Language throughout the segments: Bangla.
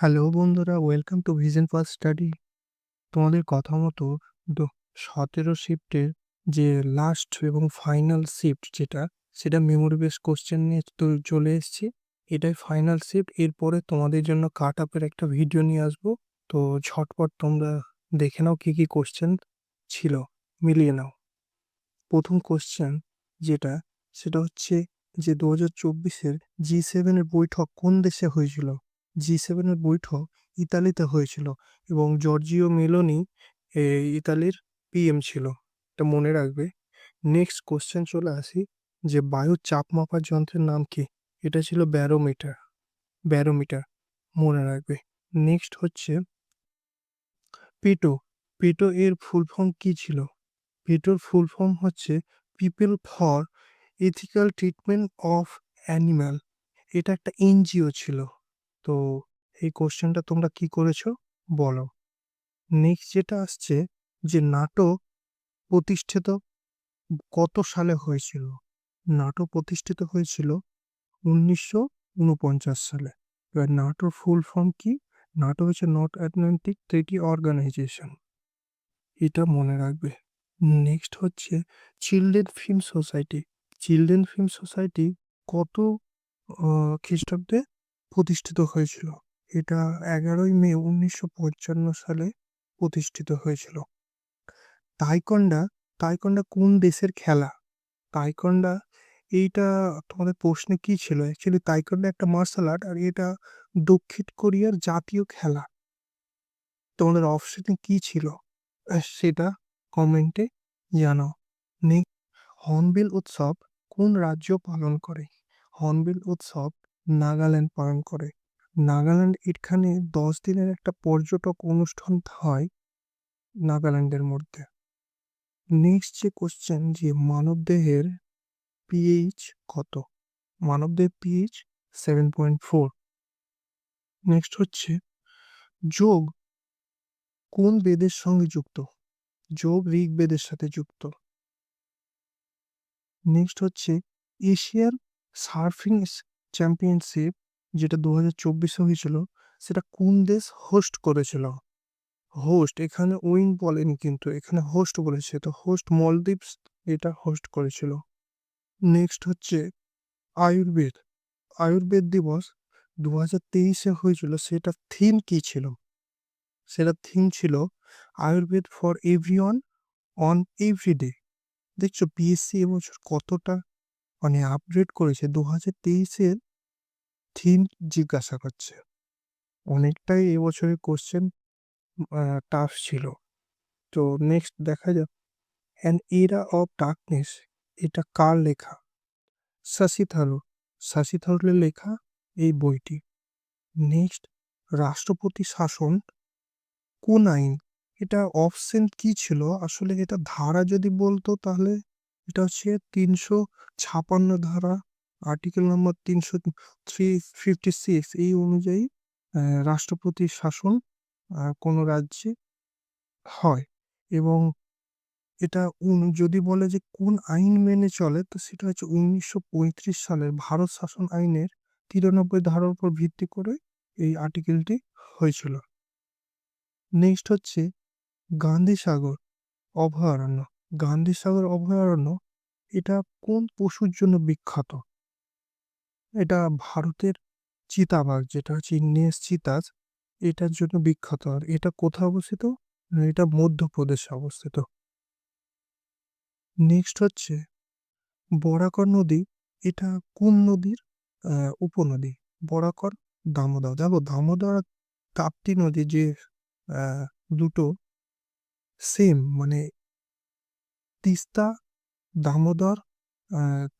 হ্যালো বন্ধুরা, welcome to vision first study. তোমাদের কথা মতো সতেরো শিফটের যে লাস্ট এবং ফাইনাল শিফট যেটা, সেটা মেমোরি বেস কোশ্চেন নিয়ে চলে এসেছি। এটাই ফাইনাল শিফট এরপরে তোমাদের জন্য কাট আপের একটা ভিডিও নিয়ে আসব। তো ঝটপট তোমরা দেখে নাও কী কী কোশ্চেন ছিল, মিলিয়ে নাও। প্রথম কোশ্চেন যেটা, সেটা হচ্ছে যে দু হাজার চব্বিশের জি সেভেনের বৈঠক কোন দেশে হয়েছিল? জি সেভেনের বৈঠক ইতালিতে হয়েছিল এবং জর্জিও মেলোনি ইতালির পিএম ছিল। এটা মনে রাখবে। নেক্সট কোশ্চেন চলে আসি, যে বায়ু চাপ মাপার যন্ত্রের নাম কি? এটা ছিল ব্যারোমিটার ব্যারোমিটার মনে রাখবে। নেক্সট হচ্ছে পিটো পিটো এর ফুল ফর্ম কি ছিল? পিটোর ফুল ফর্ম হচ্ছে people for ethical treatment of animal এটা একটা এনজিও ছিল। তো এই কোশ্চেনটা তোমরা কি করেছ? বলো। নেক্সট যেটা আসছে যে নাটক প্রতিষ্ঠিত কত সালে হয়েছিল? নাটো প্রতিষ্ঠিত হয়েছিল উনিশশো উনপঞ্চাশ সালে। এবার নাটোর ফুল ফর্ম কি? নাটো হচ্ছে নর্থ আটলান্টিক ট্রেটি অর্গানাইজেশন এটা মনে রাখবে। নেক্সট হচ্ছে children film society children film society কত খ্রিস্টাব্দে প্রতিষ্ঠিত হয়েছিল। এটা এগারোই মে উনিশশো পঞ্চান্ন সালে প্রতিষ্ঠিত হয়েছিল। তাইকন্ডা তাইকন্ডা কোন দেশের খেলা? তাইকন্ডা, এইটা তোমাদের প্রশ্নে কি ছিল? অ্যাকচুয়ালি তাইকন্ডা একটা মার্শাল আর্ট আর এটা দক্ষিণ কোরিয়ার জাতীয় খেলা। তোমাদের অপশনে কি ছিল? সেটা কমেন্টে জানাও। নেক্সট হর্নবিল উৎসব কোন রাজ্য পালন করে? হর্নবিল উৎসব নাগাল্যান্ড পালন করে। নাগাল্যান্ড এখানে দশ দিনের একটা পর্যটক অনুষ্ঠান হয় নাগাল্যান্ডের মধ্যে। নেক্সট যে কোশ্চেন যে মানবদেহের পিএইচ কত? মানবদেহের pH seven point four next হচ্ছে, যোগ কোন বেদের সঙ্গে যুক্ত? যোগ ঋগ্বেদের সাথে যুক্ত। নেক্সট হচ্ছে, এশিয়ার সার্ফিং চ্যাম্পিয়নশিপ যেটা দু হাজার চব্বিশে হয়েছিল, সেটা কোন দেশ হোস্ট করেছিল? হোস্ট এখানে উইন বলেনি কিন্তু, এখানে হোস্ট বলেছে। তো হোস্ট মলদ্বীপস এটা হোস্ট করেছিল। নেক্সট হচ্ছে আয়ুর্বেদ। আয়ুর্বেদ দিবস দু হাজার তেইশে হয়েছিল সেটা থিম কি ছিল? সেটা থিম ছিল Ayurveda for everyone on every day দেখছ বিএসসি এবছর কতটা মানে আপগ্রেড করেছে দু হাজার তেইশের থিম জিজ্ঞাসা করছে। অনেকটাই এবছরের কোশ্চেন টাফ ছিল। তো নেক্সট দেখা যাক। অ্যান এরা অফ ডার্কনেস এটা কার লেখা? শশী থারুর। শশী থারুরের লেখা এই বইটি। নেক্সট রাষ্ট্রপতি শাসন, কোন আইন? এটা অপশন কি ছিল? আসলে এটা ধারা যদি বলতো তাহলে এটা হচ্ছে তিনশো ছাপান্ন ধারা আর্টিকেল নম্বর তিনশো থ্রি ফিফটি সিক্স এই অনুযায়ী রাষ্ট্রপতির শাসন কোনো রাজ্যে হয়। এবং এটা যদি বলে যে কোন আইন মেনে চলে, তো সেটা হচ্ছে উনিশশো পঁয়ত্রিশ সালের ভারত শাসন আইনের তিরানব্বই ধারার উপর ভিত্তি করে এই আর্টিকেলটি হয়েছিল। নেক্সট হচ্ছে গান্ধী সাগর, অভয়ারণ্য। গান্ধী সাগর অভয়ারণ্য, এটা কোন পশুর জন্য বিখ্যাত? এটা ভারতের চিতাবাঘ, যেটা হচ্ছে ইন্ডিয়াস চিতাজ, এটার জন্য বিখ্যাত। আর এটা কোথায় অবস্থিত? এটা মধ্যপ্রদেশে অবস্থিত। নেক্সট হচ্ছে বরাকর নদী। এটা কোন নদীর? উপনদী। বরাকর দামোদর। দেখো, দামোদর তাপ্তি নদী যে দুটো সেম মানে তিস্তা, দামোদর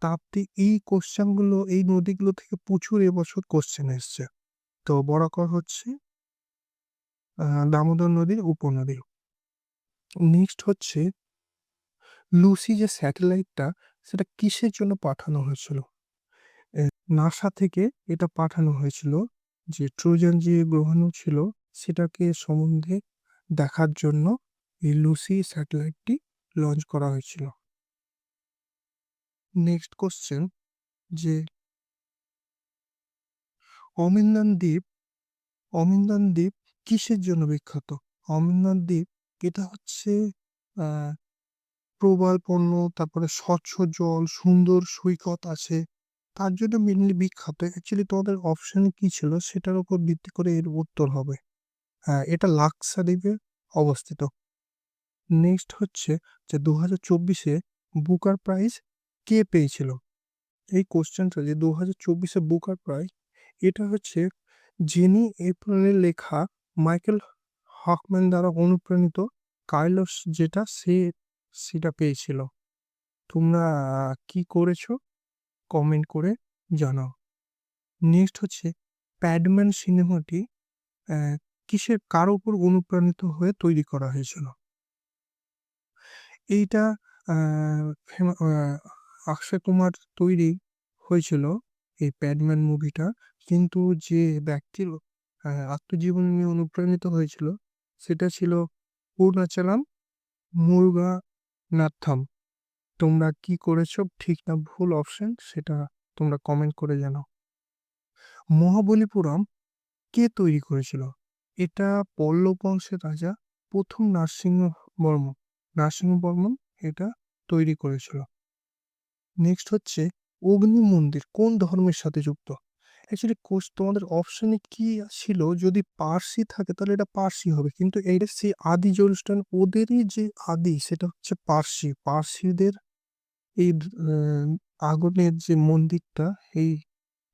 তাপ্তি, এই কোশ্চেনগুলো এই নদীগুলো থেকে প্রচুর এবছর কোশ্চেন এসছে। তো বরাকর হচ্ছে দামোদর নদীর উপনদী। নেক্সট হচ্ছে, লুসি যে স্যাটেলাইটটা সেটা কিসের জন্য পাঠানো হয়েছিল? নাসা থেকে এটা পাঠানো হয়েছিল যে ট্রোজান যে গ্রহাণু ছিল, সেটাকে সম্বন্ধে দেখার জন্য এই লুসি স্যাটেলাইটটি লঞ্চ করা হয়েছিল। নেক্সট কোশ্চেন যে অমিন্দান দ্বীপ অমিন্দান দ্বীপ কিসের জন্য বিখ্যাত? অমিন্দান দ্বীপ এটা হচ্ছে আহ প্রবালপন্ন তারপরে স্বচ্ছ জল, সুন্দর সৈকত আছে। তার জন্য মেনলি বিখ্যাত। অ্যাকচুয়ালি তোমাদের অপশন কি ছিল সেটার উপর ভিত্তি করে এর উত্তর হবে। হ্যাঁ এটা লাক্সা দ্বীপে অবস্থিত। নেক্সট হচ্ছে যে দু হাজার চব্বিশে বুকার প্রাইজ কে পেয়েছিল? এই কোশ্চেনটা যে দু হাজার চব্বিশে বুকার প্রাইজ এটা হচ্ছে যিনি এপ্রিলে লেখা মাইকেল হকম্যান দ্বারা অনুপ্রাণিত কার্লস যেটা সে, সেটা পেয়েছিল। তোমরা কি করেছ? কমেন্ট করে জানাও। নেক্সট হচ্ছে প্যাডম্যান সিনেমাটি কিসের, কার উপর অনুপ্রাণিত হয়ে তৈরি করা হয়েছিল? এইটা অক্ষয় কুমার তৈরি হয়েছিল এই প্যাডম্যান মুভিটা কিন্তু যে ব্যক্তির আত্মজীবন নিয়ে অনুপ্রাণিত হয়েছিল, সেটা ছিল পূর্ণাচলাম মুরুগানাথম। তোমরা কি করেছ? ঠিক না, ভুল অপশন সেটা তোমরা কমেন্ট করে জানাও। মহাবলীপুরম কে তৈরি করেছিল? এটা পল্লব বংশের রাজা, প্রথম নরসিংহ বর্মন নরসিংহ বর্মন এটা তৈরি করেছিল। নেক্সট হচ্ছে অগ্নি মন্দির, কোন ধর্মের সাথে যুক্ত? অ্যাকচুয়ালি কোর্স তোমাদের অপশনে কি ছিল? যদি পার্সি থাকে তাহলে এটা পার্সি হবে, কিন্তু এইটা সেই আদি অনুষ্ঠান, ওদেরই যে আদি সেটা হচ্ছে পার্সি। পার্সিদের এই আগুনের যে মন্দিরটা, এই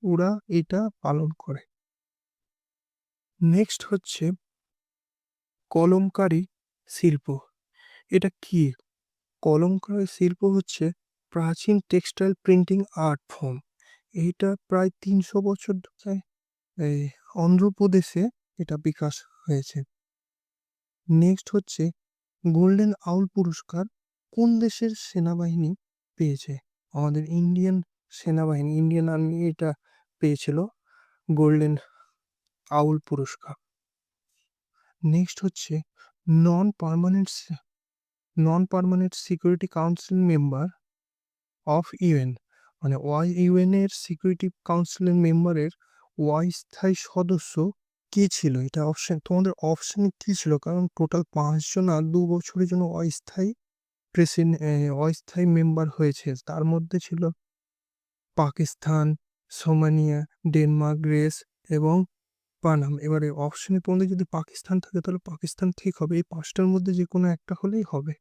ওরা এটা পালন করে। নেক্সট হচ্ছে কলমকারী শিল্প। এটা কি? কলমকারী শিল্প হচ্ছে প্রাচীন টেক্সটাইল প্রিন্টিং আর্ট ফর্ম। এইটা প্রায় তিনশো বছর ধরে অন্ধ্রপ্রদেশে এটা বিকাশ হয়েছে। নেক্সট হচ্ছে গোল্ডেন আউল পুরস্কার কোন দেশের সেনাবাহিনী পেয়েছে? আমাদের ইন্ডিয়ান সেনাবাহিনী, ইন্ডিয়ান আর্মি এটা পেয়েছিল গোল্ডেন আউল পুরস্কার। নেক্সট হচ্ছে non permanent non permanent security council member of UN মানে ওয়াই ইউএন এর সিকিউরিটি কাউন্সিলের মেম্বারের অস্থায়ী সদস্য কে ছিল? এটা অপশন তোমাদের অপশনে কি ছিল? কারণ টোটাল পাঁচজন আর দু বছরের জন্য অস্থায়ী প্রেসিডেন্ট অস্থায়ী মেম্বার হয়েছে। তার মধ্যে ছিল পাকিস্তান, সোমানিয়া, ডেনমার্ক, গ্রেস এবং পানাম। এবারে অপশনে তোমাদের যদি পাকিস্তান থাকে, তাহলে পাকিস্তান ঠিক হবে। এই পাঁচটার মধ্যে যে কোনো একটা হলেই হবে।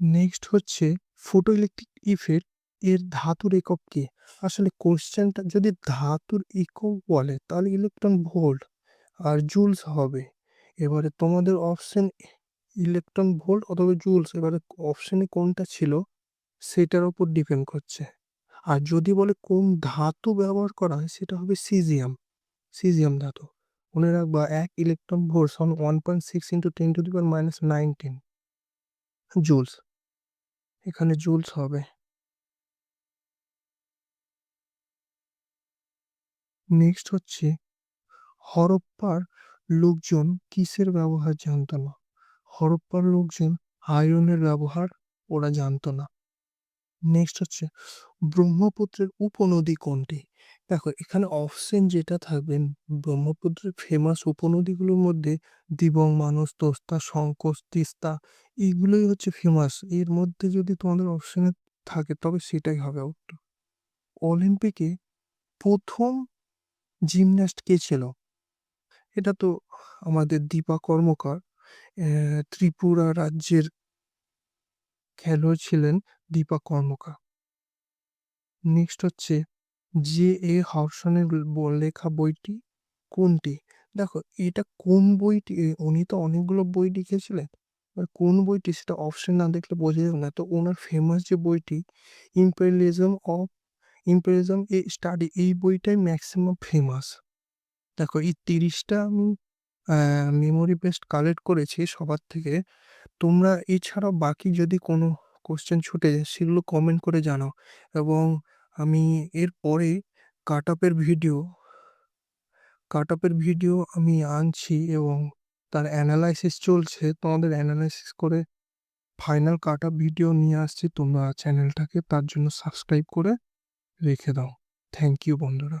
নেক্সট হচ্ছে ফটো ইলেকট্রিক ইফেক্ট এর ধাতুর একক কি? আসলে কোশ্চেনটা যদি ধাতুর একক বলে, তাহলে ইলেকট্রন ভোল্ট আর জুলস হবে। এবারে তোমাদের অপশন ইলেকট্রন ভোল্ট অথবা জুলস এবারে অপশনে কোনটা ছিল, সেটার উপর ডিপেন্ড করছে। আর যদি বলে কোন ধাতু ব্যবহার করা হয়, সেটা হবে সিজিয়াম সিজিয়াম ধাতু। মনে রাখবা, এক ইলেকট্রন ভোল্ট সমান one point six into ten to the power minus nineteen joules এখানে জুলস হবে। নেক্সট হচ্ছে, হরপ্পার লোকজন কিসের ব্যবহার জানত না? হরপ্পার লোকজন আয়রনের ব্যবহার ওরা জানত না। নেক্সট হচ্ছে, ব্রহ্মপুত্রের উপনদী কোনটি? দেখো, এখানে অপশন যেটা থাকবে, ব্রহ্মপুত্রের ফেমাস উপনদীগুলোর মধ্যে দিবং মানস, তোস্তা, শঙ্কর, তিস্তা, এইগুলোই হচ্ছে ফেমাস এর মধ্যে যদি তোমাদের অপশনে থাকে, তবে সেটাই হবে উত্তর। অলিম্পিকে প্রথম জিমন্যাস্ট কে ছিল? এটা তো আমাদের দীপা কর্মকার ত্রিপুরা রাজ্যের খেলোয়াড় ছিলেন দীপা কর্মকার। নেক্সট হচ্ছে যে এ ব- লেখা বইটি কোনটি? দেখো, এটা কোন বইটি? উনি তো অনেকগুলো বই লিখেছিলেন। কোন বইটি? সেটা অপশন না দেখলে বোঝা যাবে না। তো ওনার ফেমাস যে বইটি imperialism of imperialism a study এই বইটাই ম্যাক্সিমাম ফেমাস দেখো, এই তিরিশটা আমি মেমোরি বেস্ট কালেক্ট করেছি সবার থেকে। তোমরা এছাড়াও বাকি যদি কোনো কোশ্চেন ছুটে যায়, সেগুলো কমেন্ট করে জানাও। এবং আমি এরপরে কাট আপের ভিডিও কাট আপের ভিডিও আমি আনছি এবং তার অ্যানালাইসিস চলছে। তোমাদের অ্যানালাইসিস করে ফাইনাল কাট আপ ভিডিও নিয়ে আসছি। তোমরা চ্যানেলটাকে তার জন্য সাবস্ক্রাইব করে রেখে দাও। থ্যাংক ইউ বন্ধুরা।